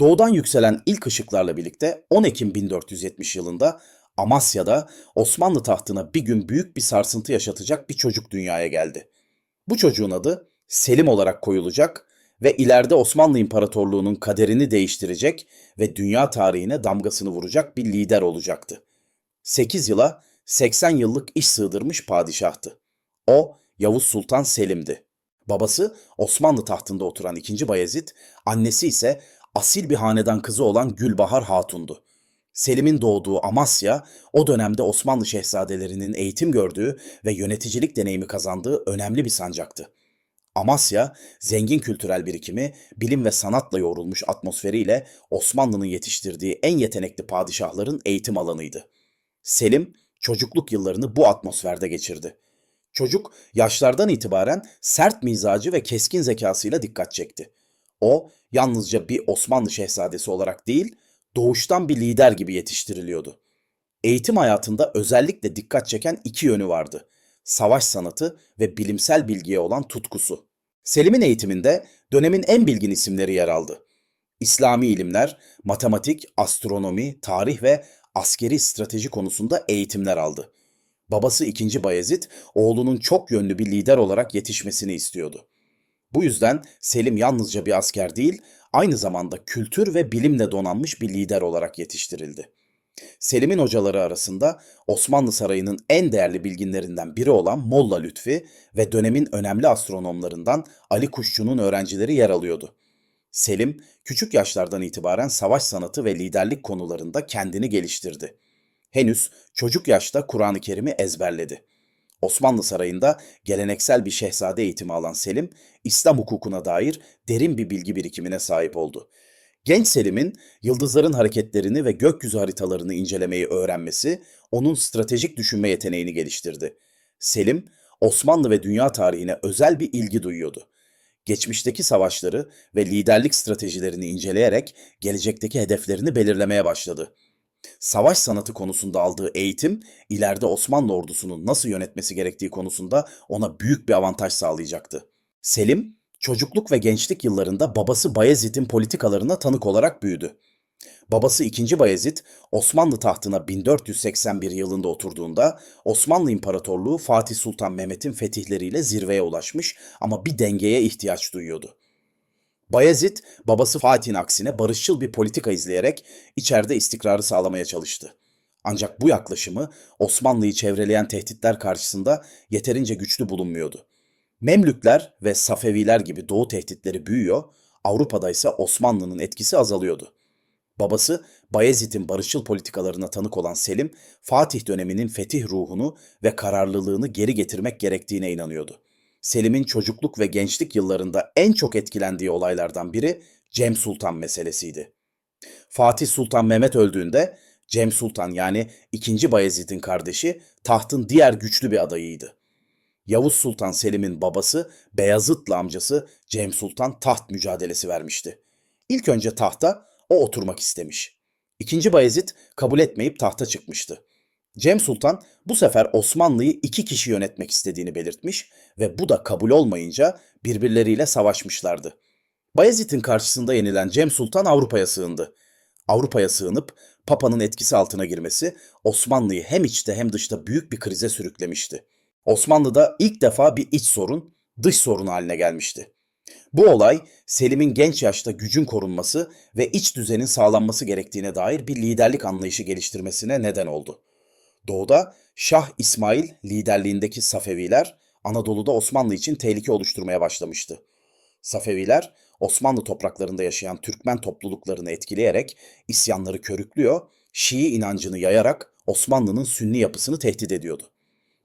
Doğudan yükselen ilk ışıklarla birlikte 10 Ekim 1470 yılında Amasya'da Osmanlı tahtına bir gün büyük bir sarsıntı yaşatacak bir çocuk dünyaya geldi. Bu çocuğun adı Selim olarak koyulacak ve ileride Osmanlı İmparatorluğu'nun kaderini değiştirecek ve dünya tarihine damgasını vuracak bir lider olacaktı. 8 yıla 80 yıllık iş sığdırmış padişahtı. O Yavuz Sultan Selim'di. Babası Osmanlı tahtında oturan 2. Bayezid, annesi ise asil bir hanedan kızı olan Gülbahar Hatun'du. Selim'in doğduğu Amasya, o dönemde Osmanlı şehzadelerinin eğitim gördüğü ve yöneticilik deneyimi kazandığı önemli bir sancaktı. Amasya, zengin kültürel birikimi, bilim ve sanatla yoğrulmuş atmosferiyle Osmanlı'nın yetiştirdiği en yetenekli padişahların eğitim alanıydı. Selim, çocukluk yıllarını bu atmosferde geçirdi. Çocuk, yaşlardan itibaren sert mizacı ve keskin zekasıyla dikkat çekti. O, yalnızca bir Osmanlı şehzadesi olarak değil, doğuştan bir lider gibi yetiştiriliyordu. Eğitim hayatında özellikle dikkat çeken iki yönü vardı. Savaş sanatı ve bilimsel bilgiye olan tutkusu. Selim'in eğitiminde dönemin en bilgin isimleri yer aldı. İslami ilimler, matematik, astronomi, tarih ve askeri strateji konusunda eğitimler aldı. Babası 2. Bayezid, oğlunun çok yönlü bir lider olarak yetişmesini istiyordu. Bu yüzden Selim yalnızca bir asker değil, aynı zamanda kültür ve bilimle donanmış bir lider olarak yetiştirildi. Selim'in hocaları arasında Osmanlı Sarayı'nın en değerli bilginlerinden biri olan Molla Lütfi ve dönemin önemli astronomlarından Ali Kuşçu'nun öğrencileri yer alıyordu. Selim, küçük yaşlardan itibaren savaş sanatı ve liderlik konularında kendini geliştirdi. Henüz çocuk yaşta Kur'an-ı Kerim'i ezberledi. Osmanlı Sarayı'nda geleneksel bir şehzade eğitimi alan Selim, İslam hukukuna dair derin bir bilgi birikimine sahip oldu. Genç Selim'in yıldızların hareketlerini ve gökyüzü haritalarını incelemeyi öğrenmesi onun stratejik düşünme yeteneğini geliştirdi. Selim, Osmanlı ve dünya tarihine özel bir ilgi duyuyordu. Geçmişteki savaşları ve liderlik stratejilerini inceleyerek gelecekteki hedeflerini belirlemeye başladı. Savaş sanatı konusunda aldığı eğitim, ileride Osmanlı ordusunun nasıl yönetmesi gerektiği konusunda ona büyük bir avantaj sağlayacaktı. Selim, çocukluk ve gençlik yıllarında babası Bayezid'in politikalarına tanık olarak büyüdü. Babası 2. Bayezid, Osmanlı tahtına 1481 yılında oturduğunda Osmanlı İmparatorluğu Fatih Sultan Mehmet'in fetihleriyle zirveye ulaşmış ama bir dengeye ihtiyaç duyuyordu. Bayezid, babası Fatih'in aksine barışçıl bir politika izleyerek içeride istikrarı sağlamaya çalıştı. Ancak bu yaklaşımı Osmanlı'yı çevreleyen tehditler karşısında yeterince güçlü bulunmuyordu. Memlükler ve Safeviler gibi doğu tehditleri büyüyor, Avrupa'da ise Osmanlı'nın etkisi azalıyordu. Babası Bayezid'in barışçıl politikalarına tanık olan Selim, Fatih döneminin fetih ruhunu ve kararlılığını geri getirmek gerektiğine inanıyordu. Selim'in çocukluk ve gençlik yıllarında en çok etkilendiği olaylardan biri Cem Sultan meselesiydi. Fatih Sultan Mehmet öldüğünde Cem Sultan yani 2. Bayezid'in kardeşi tahtın diğer güçlü bir adayıydı. Yavuz Sultan Selim'in babası Beyazıt'la amcası Cem Sultan taht mücadelesi vermişti. İlk önce tahta o oturmak istemiş. İkinci Bayezid kabul etmeyip tahta çıkmıştı. Cem Sultan bu sefer Osmanlı'yı iki kişi yönetmek istediğini belirtmiş ve bu da kabul olmayınca birbirleriyle savaşmışlardı. Bayezid'in karşısında yenilen Cem Sultan Avrupa'ya sığındı. Avrupa'ya sığınıp Papa'nın etkisi altına girmesi Osmanlı'yı hem içte hem dışta büyük bir krize sürüklemişti. Osmanlı'da ilk defa bir iç sorun, dış sorun haline gelmişti. Bu olay Selim'in genç yaşta gücün korunması ve iç düzenin sağlanması gerektiğine dair bir liderlik anlayışı geliştirmesine neden oldu. Doğuda Şah İsmail liderliğindeki Safeviler Anadolu'da Osmanlı için tehlike oluşturmaya başlamıştı. Safeviler Osmanlı topraklarında yaşayan Türkmen topluluklarını etkileyerek isyanları körüklüyor, Şii inancını yayarak Osmanlı'nın sünni yapısını tehdit ediyordu.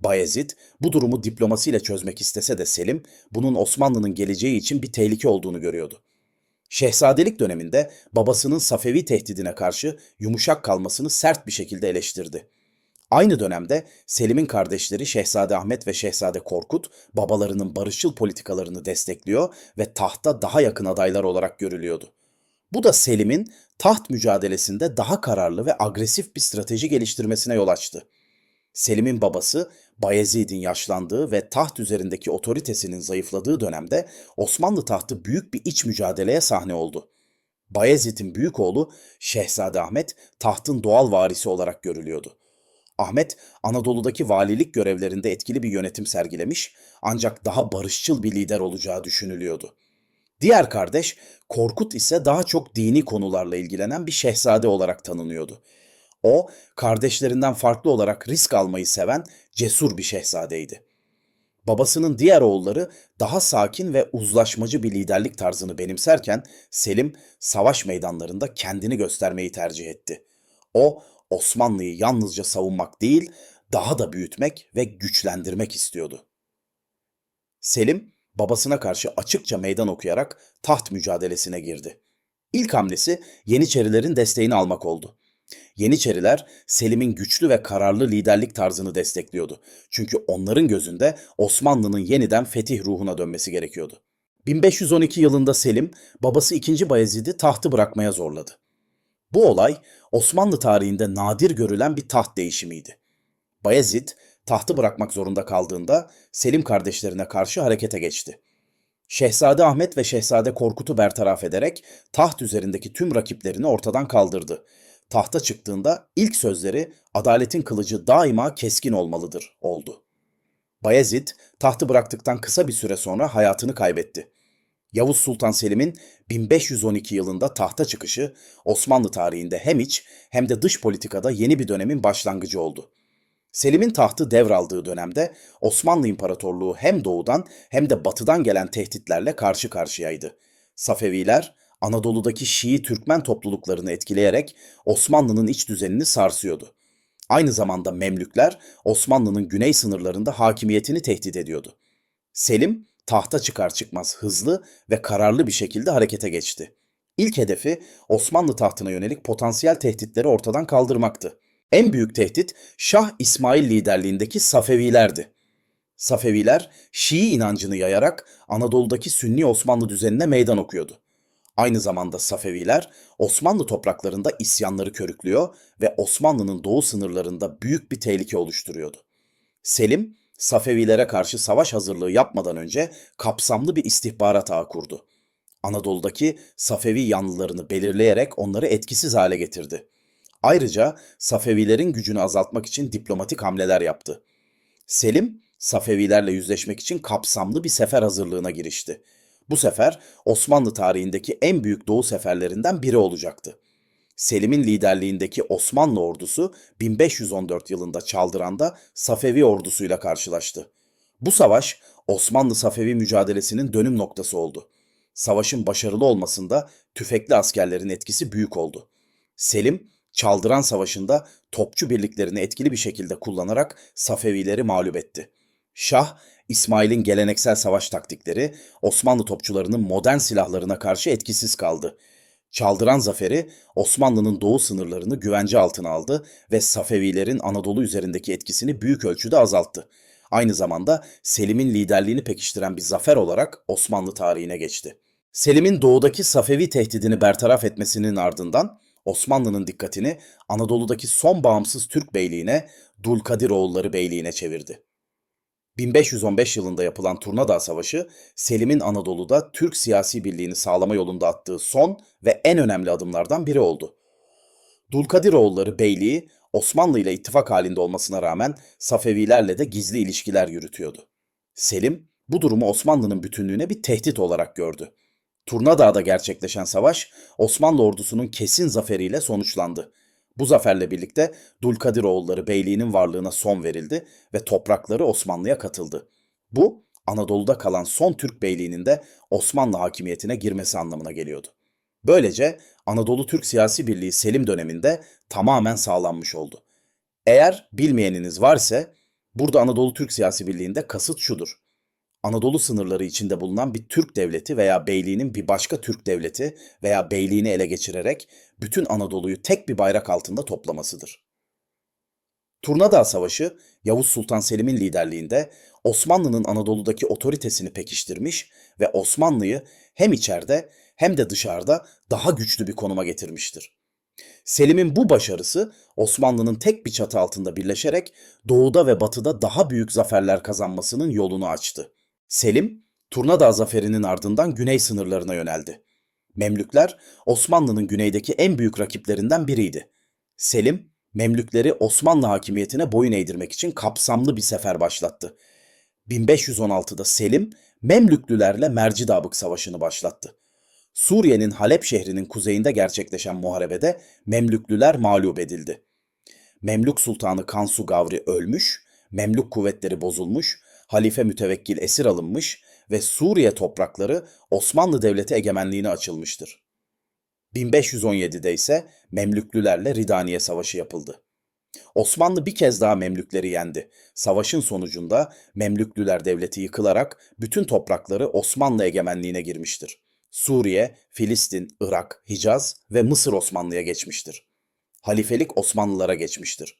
Bayezid bu durumu diplomasiyle çözmek istese de Selim bunun Osmanlı'nın geleceği için bir tehlike olduğunu görüyordu. Şehzadelik döneminde babasının Safevi tehdidine karşı yumuşak kalmasını sert bir şekilde eleştirdi. Aynı dönemde Selim'in kardeşleri Şehzade Ahmet ve Şehzade Korkut babalarının barışçıl politikalarını destekliyor ve tahta daha yakın adaylar olarak görülüyordu. Bu da Selim'in taht mücadelesinde daha kararlı ve agresif bir strateji geliştirmesine yol açtı. Selim'in babası Bayezid'in yaşlandığı ve taht üzerindeki otoritesinin zayıfladığı dönemde Osmanlı tahtı büyük bir iç mücadeleye sahne oldu. Bayezid'in büyük oğlu Şehzade Ahmet tahtın doğal varisi olarak görülüyordu. Ahmet Anadolu'daki valilik görevlerinde etkili bir yönetim sergilemiş ancak daha barışçıl bir lider olacağı düşünülüyordu. Diğer kardeş Korkut ise daha çok dini konularla ilgilenen bir şehzade olarak tanınıyordu. O, kardeşlerinden farklı olarak risk almayı seven cesur bir şehzadeydi. Babasının diğer oğulları daha sakin ve uzlaşmacı bir liderlik tarzını benimserken Selim savaş meydanlarında kendini göstermeyi tercih etti. O Osmanlı'yı yalnızca savunmak değil, daha da büyütmek ve güçlendirmek istiyordu. Selim babasına karşı açıkça meydan okuyarak taht mücadelesine girdi. İlk hamlesi Yeniçerilerin desteğini almak oldu. Yeniçeriler Selim'in güçlü ve kararlı liderlik tarzını destekliyordu. Çünkü onların gözünde Osmanlı'nın yeniden fetih ruhuna dönmesi gerekiyordu. 1512 yılında Selim, babası 2. Bayezid'i tahtı bırakmaya zorladı. Bu olay Osmanlı tarihinde nadir görülen bir taht değişimiydi. Bayezid tahtı bırakmak zorunda kaldığında Selim kardeşlerine karşı harekete geçti. Şehzade Ahmet ve Şehzade Korkut'u bertaraf ederek taht üzerindeki tüm rakiplerini ortadan kaldırdı. Tahta çıktığında ilk sözleri adaletin kılıcı daima keskin olmalıdır oldu. Bayezid tahtı bıraktıktan kısa bir süre sonra hayatını kaybetti. Yavuz Sultan Selim'in 1512 yılında tahta çıkışı Osmanlı tarihinde hem iç hem de dış politikada yeni bir dönemin başlangıcı oldu. Selim'in tahtı devraldığı dönemde Osmanlı İmparatorluğu hem doğudan hem de batıdan gelen tehditlerle karşı karşıyaydı. Safeviler Anadolu'daki Şii Türkmen topluluklarını etkileyerek Osmanlı'nın iç düzenini sarsıyordu. Aynı zamanda Memlükler Osmanlı'nın güney sınırlarında hakimiyetini tehdit ediyordu. Selim tahta çıkar çıkmaz hızlı ve kararlı bir şekilde harekete geçti. İlk hedefi Osmanlı tahtına yönelik potansiyel tehditleri ortadan kaldırmaktı. En büyük tehdit Şah İsmail liderliğindeki Safevilerdi. Safeviler Şii inancını yayarak Anadolu'daki Sünni Osmanlı düzenine meydan okuyordu. Aynı zamanda Safeviler Osmanlı topraklarında isyanları körüklüyor ve Osmanlı'nın doğu sınırlarında büyük bir tehlike oluşturuyordu. Selim, Safevilere karşı savaş hazırlığı yapmadan önce kapsamlı bir istihbarat ağı kurdu. Anadolu'daki Safevi yanlılarını belirleyerek onları etkisiz hale getirdi. Ayrıca Safevilerin gücünü azaltmak için diplomatik hamleler yaptı. Selim, Safevilerle yüzleşmek için kapsamlı bir sefer hazırlığına girişti. Bu sefer Osmanlı tarihindeki en büyük doğu seferlerinden biri olacaktı. Selim'in liderliğindeki Osmanlı ordusu 1514 yılında Çaldıran'da Safevi ordusuyla karşılaştı. Bu savaş Osmanlı-Safevi mücadelesinin dönüm noktası oldu. Savaşın başarılı olmasında tüfekli askerlerin etkisi büyük oldu. Selim, Çaldıran Savaşı'nda topçu birliklerini etkili bir şekilde kullanarak Safevileri mağlup etti. Şah, İsmail'in geleneksel savaş taktikleri Osmanlı topçularının modern silahlarına karşı etkisiz kaldı. Çaldıran zaferi Osmanlı'nın doğu sınırlarını güvence altına aldı ve Safevilerin Anadolu üzerindeki etkisini büyük ölçüde azalttı. Aynı zamanda Selim'in liderliğini pekiştiren bir zafer olarak Osmanlı tarihine geçti. Selim'in doğudaki Safevi tehdidini bertaraf etmesinin ardından Osmanlı'nın dikkatini Anadolu'daki son bağımsız Türk beyliğine Dulkadiroğulları Beyliği'ne çevirdi. 1515 yılında yapılan Turnadağ Savaşı, Selim'in Anadolu'da Türk siyasi birliğini sağlama yolunda attığı son ve en önemli adımlardan biri oldu. Dulkadiroğulları Beyliği, Osmanlı ile ittifak halinde olmasına rağmen Safevilerle de gizli ilişkiler yürütüyordu. Selim, bu durumu Osmanlı'nın bütünlüğüne bir tehdit olarak gördü. Turnadağ'da gerçekleşen savaş, Osmanlı ordusunun kesin zaferiyle sonuçlandı. Bu zaferle birlikte Dulkadiroğulları Beyliği'nin varlığına son verildi ve toprakları Osmanlı'ya katıldı. Bu Anadolu'da kalan son Türk beyliğinin de Osmanlı hakimiyetine girmesi anlamına geliyordu. Böylece Anadolu Türk siyasi birliği Selim döneminde tamamen sağlanmış oldu. Eğer bilmeyeniniz varsa burada Anadolu Türk siyasi birliğinde kasıt şudur. Anadolu sınırları içinde bulunan bir Türk devleti veya beyliğinin bir başka Türk devleti veya beyliğini ele geçirerek bütün Anadolu'yu tek bir bayrak altında toplamasıdır. Turnadağ Savaşı Yavuz Sultan Selim'in liderliğinde Osmanlı'nın Anadolu'daki otoritesini pekiştirmiş ve Osmanlı'yı hem içeride hem de dışarıda daha güçlü bir konuma getirmiştir. Selim'in bu başarısı Osmanlı'nın tek bir çatı altında birleşerek doğuda ve batıda daha büyük zaferler kazanmasının yolunu açtı. Selim, Turnadağ zaferinin ardından güney sınırlarına yöneldi. Memlükler Osmanlı'nın güneydeki en büyük rakiplerinden biriydi. Selim, Memlükleri Osmanlı hakimiyetine boyun eğdirmek için kapsamlı bir sefer başlattı. 1516'da Selim, Memlüklülerle Mercidabık Savaşı'nı başlattı. Suriye'nin Halep şehrinin kuzeyinde gerçekleşen muharebede Memlüklüler mağlup edildi. Memlük Sultanı Kansu Gavri ölmüş, Memlük kuvvetleri bozulmuş, Halife Mütevekkil esir alınmış ve Suriye toprakları Osmanlı Devleti egemenliğine açılmıştır. 1517'de ise Memlüklülerle Ridaniye Savaşı yapıldı. Osmanlı bir kez daha Memlükleri yendi. Savaşın sonucunda Memlüklüler devleti yıkılarak bütün toprakları Osmanlı egemenliğine girmiştir. Suriye, Filistin, Irak, Hicaz ve Mısır Osmanlı'ya geçmiştir. Halifelik Osmanlılara geçmiştir.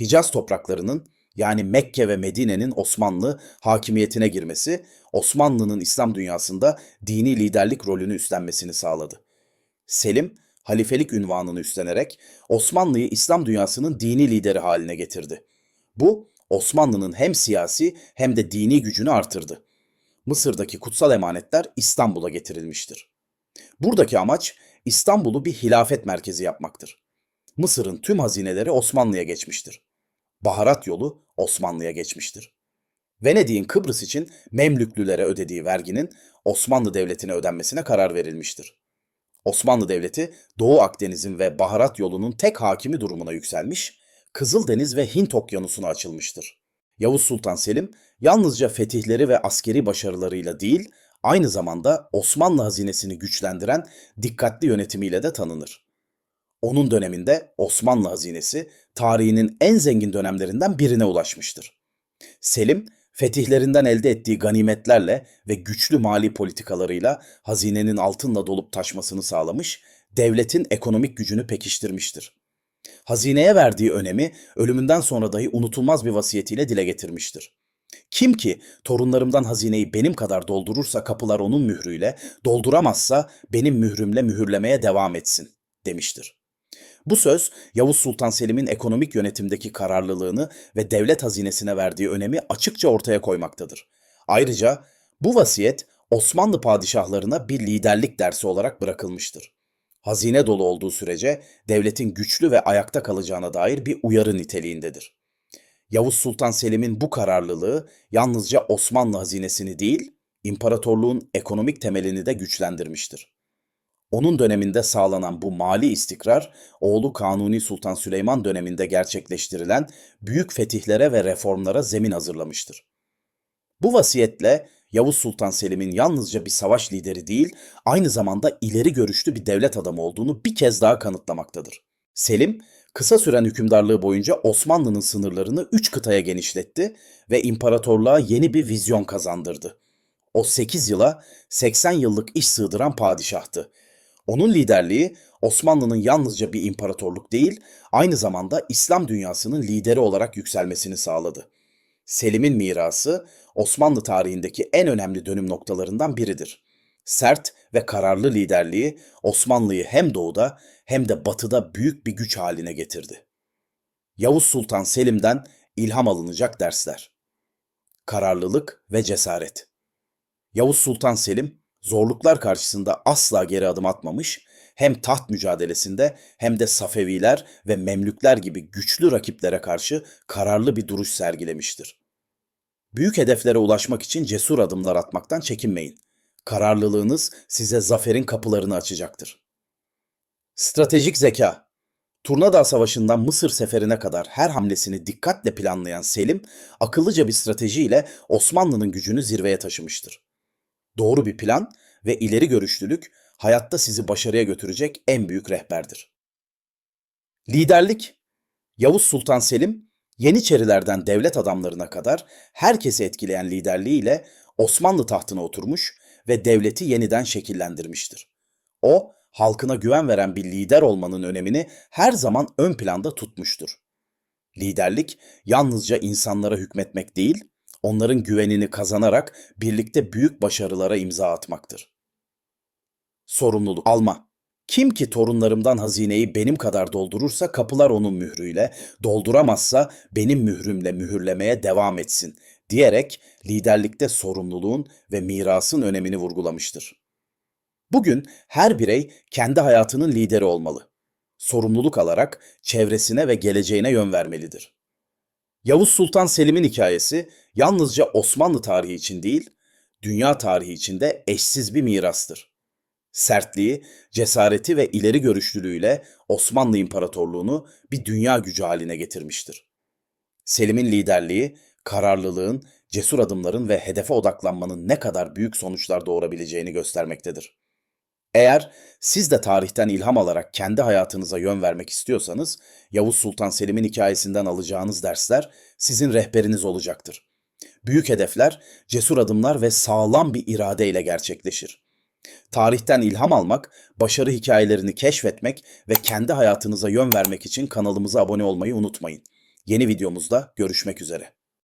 Hicaz topraklarının yani Mekke ve Medine'nin Osmanlı hakimiyetine girmesi, Osmanlı'nın İslam dünyasında dini liderlik rolünü üstlenmesini sağladı. Selim, halifelik ünvanını üstlenerek Osmanlı'yı İslam dünyasının dini lideri haline getirdi. Bu, Osmanlı'nın hem siyasi hem de dini gücünü artırdı. Mısır'daki kutsal emanetler İstanbul'a getirilmiştir. Buradaki amaç İstanbul'u bir hilafet merkezi yapmaktır. Mısır'ın tüm hazineleri Osmanlı'ya geçmiştir. Baharat yolu Osmanlı'ya geçmiştir. Venedik'in Kıbrıs için Memlüklülere ödediği verginin Osmanlı Devleti'ne ödenmesine karar verilmiştir. Osmanlı Devleti Doğu Akdeniz'in ve baharat yolunun tek hakimi durumuna yükselmiş, Kızıldeniz ve Hint Okyanusu'na açılmıştır. Yavuz Sultan Selim yalnızca fetihleri ve askeri başarılarıyla değil, aynı zamanda Osmanlı hazinesini güçlendiren dikkatli yönetimiyle de tanınır. Onun döneminde Osmanlı hazinesi tarihinin en zengin dönemlerinden birine ulaşmıştır. Selim, fetihlerinden elde ettiği ganimetlerle ve güçlü mali politikalarıyla hazinenin altınla dolup taşmasını sağlamış, devletin ekonomik gücünü pekiştirmiştir. Hazineye verdiği önemi ölümünden sonra dahi unutulmaz bir vasiyetiyle dile getirmiştir. Kim ki torunlarımdan hazineyi benim kadar doldurursa kapılar onun mührüyle, dolduramazsa benim mührümle mühürlemeye devam etsin demiştir. Bu söz Yavuz Sultan Selim'in ekonomik yönetimdeki kararlılığını ve devlet hazinesine verdiği önemi açıkça ortaya koymaktadır. Ayrıca bu vasiyet Osmanlı padişahlarına bir liderlik dersi olarak bırakılmıştır. Hazine dolu olduğu sürece devletin güçlü ve ayakta kalacağına dair bir uyarı niteliğindedir. Yavuz Sultan Selim'in bu kararlılığı yalnızca Osmanlı hazinesini değil, imparatorluğun ekonomik temelini de güçlendirmiştir. Onun döneminde sağlanan bu mali istikrar, oğlu Kanuni Sultan Süleyman döneminde gerçekleştirilen büyük fetihlere ve reformlara zemin hazırlamıştır. Bu vasiyetle Yavuz Sultan Selim'in yalnızca bir savaş lideri değil, aynı zamanda ileri görüşlü bir devlet adamı olduğunu bir kez daha kanıtlamaktadır. Selim, kısa süren hükümdarlığı boyunca Osmanlı'nın sınırlarını üç kıtaya genişletti ve imparatorluğa yeni bir vizyon kazandırdı. O 8 yıla 80 yıllık iş sığdıran padişahtı onun liderliği Osmanlı'nın yalnızca bir imparatorluk değil, aynı zamanda İslam dünyasının lideri olarak yükselmesini sağladı. Selim'in mirası Osmanlı tarihindeki en önemli dönüm noktalarından biridir. Sert ve kararlı liderliği Osmanlı'yı hem doğuda hem de batıda büyük bir güç haline getirdi. Yavuz Sultan Selim'den ilham alınacak dersler. Kararlılık ve cesaret. Yavuz Sultan Selim zorluklar karşısında asla geri adım atmamış, hem taht mücadelesinde hem de Safeviler ve Memlükler gibi güçlü rakiplere karşı kararlı bir duruş sergilemiştir. Büyük hedeflere ulaşmak için cesur adımlar atmaktan çekinmeyin. Kararlılığınız size zaferin kapılarını açacaktır. Stratejik zeka Turnadağ Savaşı'ndan Mısır seferine kadar her hamlesini dikkatle planlayan Selim, akıllıca bir stratejiyle Osmanlı'nın gücünü zirveye taşımıştır. Doğru bir plan ve ileri görüşlülük hayatta sizi başarıya götürecek en büyük rehberdir. Liderlik Yavuz Sultan Selim, Yeniçerilerden devlet adamlarına kadar herkesi etkileyen liderliğiyle Osmanlı tahtına oturmuş ve devleti yeniden şekillendirmiştir. O, halkına güven veren bir lider olmanın önemini her zaman ön planda tutmuştur. Liderlik yalnızca insanlara hükmetmek değil, onların güvenini kazanarak birlikte büyük başarılara imza atmaktır. Sorumluluk alma. Kim ki torunlarımdan hazineyi benim kadar doldurursa kapılar onun mührüyle, dolduramazsa benim mührümle mühürlemeye devam etsin diyerek liderlikte sorumluluğun ve mirasın önemini vurgulamıştır. Bugün her birey kendi hayatının lideri olmalı. Sorumluluk alarak çevresine ve geleceğine yön vermelidir. Yavuz Sultan Selim'in hikayesi yalnızca Osmanlı tarihi için değil, dünya tarihi için de eşsiz bir mirastır. Sertliği, cesareti ve ileri görüşlülüğüyle Osmanlı İmparatorluğunu bir dünya gücü haline getirmiştir. Selim'in liderliği, kararlılığın, cesur adımların ve hedefe odaklanmanın ne kadar büyük sonuçlar doğurabileceğini göstermektedir. Eğer siz de tarihten ilham alarak kendi hayatınıza yön vermek istiyorsanız, Yavuz Sultan Selim'in hikayesinden alacağınız dersler sizin rehberiniz olacaktır. Büyük hedefler, cesur adımlar ve sağlam bir iradeyle gerçekleşir. Tarihten ilham almak, başarı hikayelerini keşfetmek ve kendi hayatınıza yön vermek için kanalımıza abone olmayı unutmayın. Yeni videomuzda görüşmek üzere.